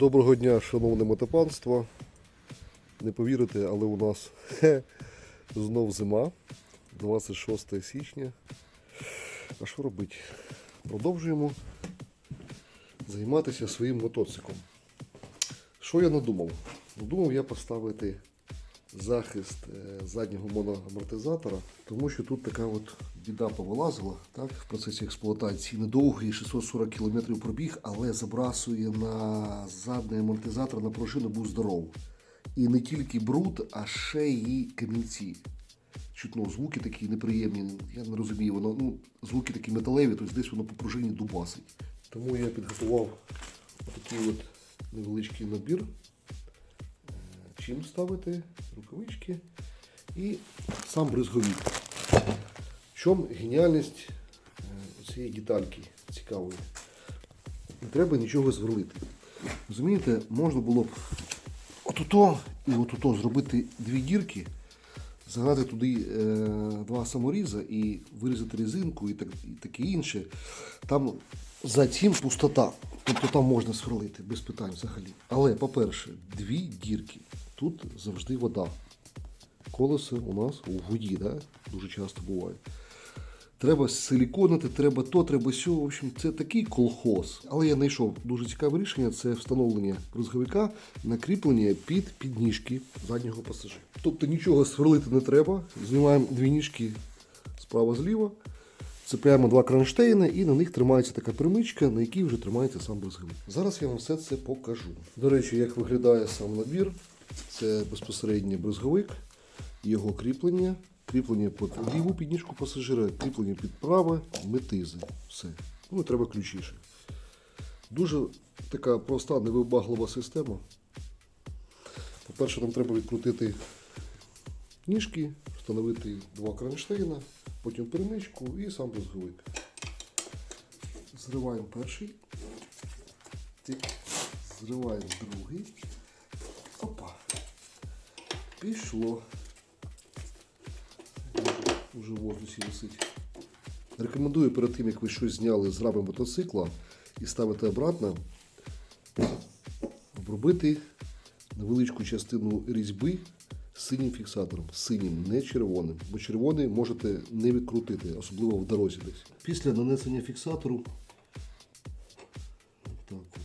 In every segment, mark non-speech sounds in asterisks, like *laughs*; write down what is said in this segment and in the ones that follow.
Доброго дня, шановне мотопанство. Не повірите, але у нас хе, *laughs* знов зима, 26 січня. А що робити? Продовжуємо займатися своїм мотоциклом. Що я надумав? Надумав я поставити захист е, заднього моноамортизатора, тому що тут така от біда повилазила так, в процесі експлуатації. Недовгий 640 км пробіг, але забрасує на задній амортизатор на пружину був здоров. І не тільки бруд, а ще й камінці. Чутно звуки такі неприємні. Я не розумію, воно ну, звуки такі металеві, тобто десь воно по пружині дубасить. Тому я підготував такий от невеличкий набір чим ставити, рукавички і сам бризговик. В чому геніальність е, цієї детальки цікавої? Не треба нічого зверлити. Розумієте, можна було б отуто і отуто зробити дві дірки, загнати туди е, два саморіза і вирізати резинку і, так, і таке інше. Там за цим пустота. Тобто там можна сверлити без питань взагалі. Але, по-перше, дві дірки. Тут завжди вода. Колесо у нас у воді, да? дуже часто буває. Треба силіконити, треба то, треба сьо. В общем, це такий колхоз. Але я знайшов дуже цікаве рішення це встановлення бризговика на кріплення під підніжки заднього пасажира. Тобто нічого сверлити не треба. Знімаємо дві ніжки справа-зліва. Цепляємо два кронштейни і на них тримається така перемичка, на якій вже тримається сам бризговик. Зараз я вам все це покажу. До речі, як виглядає сам набір. Це безпосередньо бризговик, його кріплення, кріплення під ліву підніжку пасажира, кріплення під праве, метизи. Все. Ну і треба ключі ще. Дуже така проста, невибаглива система. По-перше, нам треба відкрутити ніжки, встановити два кронштейна, потім перемичку і сам бризговик. Зриваємо перший, зриваємо другий. Пішло. Уже в воздусі висить. Рекомендую перед тим, як ви щось зняли з рами мотоцикла і ставите обратно, обробити невеличку частину різьби синім фіксатором. Синім, не червоним. Бо червоний можете не відкрутити, особливо в дорозі десь. Після нанесення фіксатору. Так от.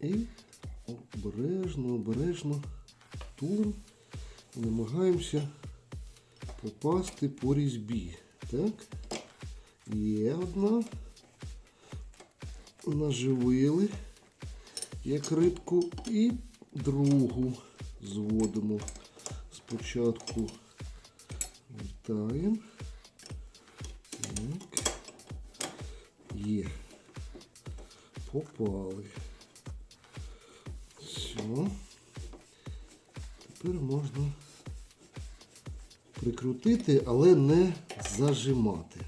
І обережно, обережно тулим намагаємося попасти по різьбі. Так? Є одна. Наживили, як рибку, і другу зводимо. Спочатку вертаємо. Так. Є. Попали. Все. Тепер можна прикрутити, але не зажимати.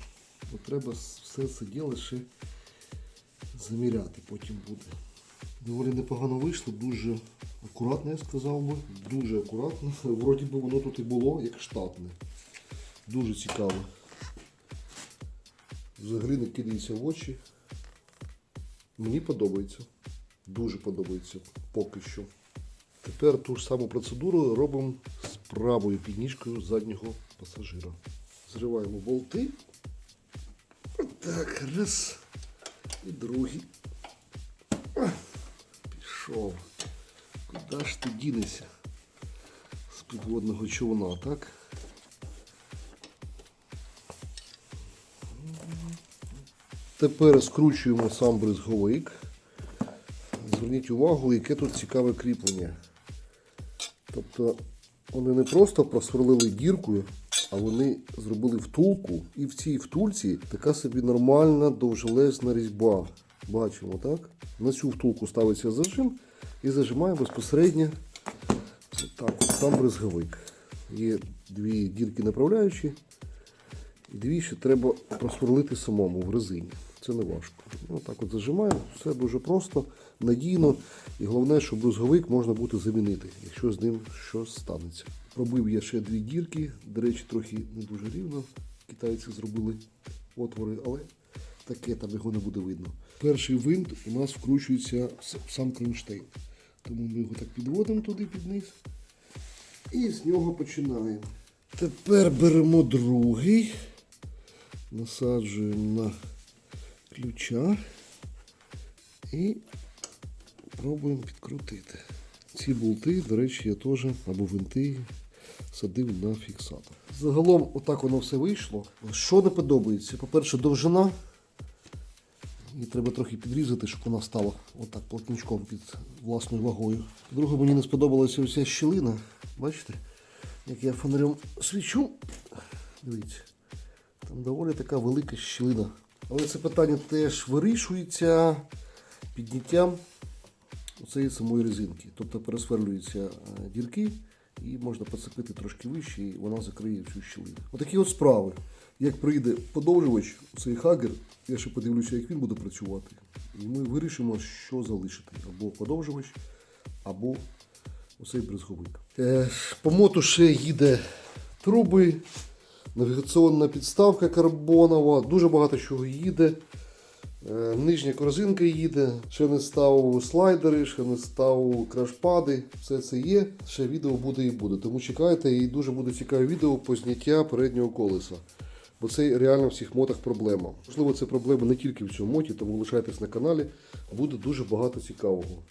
Бо треба все це діло ще заміряти потім буде. Доволі непогано вийшло, дуже акуратно, я сказав би. Дуже акуратно. *laughs* Вроді би воно тут і було, як штатне. Дуже цікаво. Взагалі не кидається в очі. Мені подобається. Дуже подобається поки що. Тепер ту ж саму процедуру робимо з правою підніжкою заднього пасажира. Зриваємо болти. Так, раз. І другий. Пішов. Куди ж ти дінешся? З підводного човна, так? Тепер скручуємо сам бризговик. Зверніть увагу, яке тут цікаве кріплення. Тобто вони не просто просверлили діркою, а вони зробили втулку. І в цій втульці така собі нормальна довжелезна різьба. Бачимо, так? На цю втулку ставиться зажим і зажимає безпосередньо так, от, сам бризговик. Є дві дірки направляючі, і дві ще треба просверлити самому в резині. Це не важко. Ну, так от зажимаємо, все дуже просто, надійно. І головне, що брузговик можна буде замінити, якщо з ним щось станеться. Пробив я ще дві дірки. До речі, трохи не дуже рівно. Китайці зробили отвори, але таке, там його не буде видно. Перший винт у нас вкручується в сам кронштейн. Тому ми його так підводимо туди під низ. І з нього починаємо. Тепер беремо другий, насаджуємо на ключа і пробуємо підкрутити. Ці болти, до речі, я теж або винти садив на фіксатор. Загалом, отак воно все вийшло. Що не подобається? По-перше, довжина. Її треба трохи підрізати, щоб вона стала отак плотничком під власною вагою. По-друге, мені не сподобалася оця щілина. Бачите, як я фонарем свічу. Дивіться, там доволі така велика щілина. Але це питання теж вирішується підняттям цієї самої резинки. Тобто пересверлюються е, дірки і можна поцепити трошки вище, і вона закриє всю щілину. Отакі от справи. Як прийде подовжувач, цей хагер, я ще подивлюся, як він буде працювати. І ми вирішимо, що залишити. Або подовжувач, або оцей брезговик. Е, по моту ще їде труби, навігаційна підставка карбонова, дуже багато чого їде. Е, Нижня корзинка їде, ще не ставив слайдери, ще не ставив крашпади. Все це є. Ще відео буде і буде. Тому чекайте, і дуже буде цікаве відео по зняття переднього колеса. Бо це реально в всіх мотах проблема. Можливо, це проблема не тільки в цьому моті, тому лишайтесь на каналі, буде дуже багато цікавого.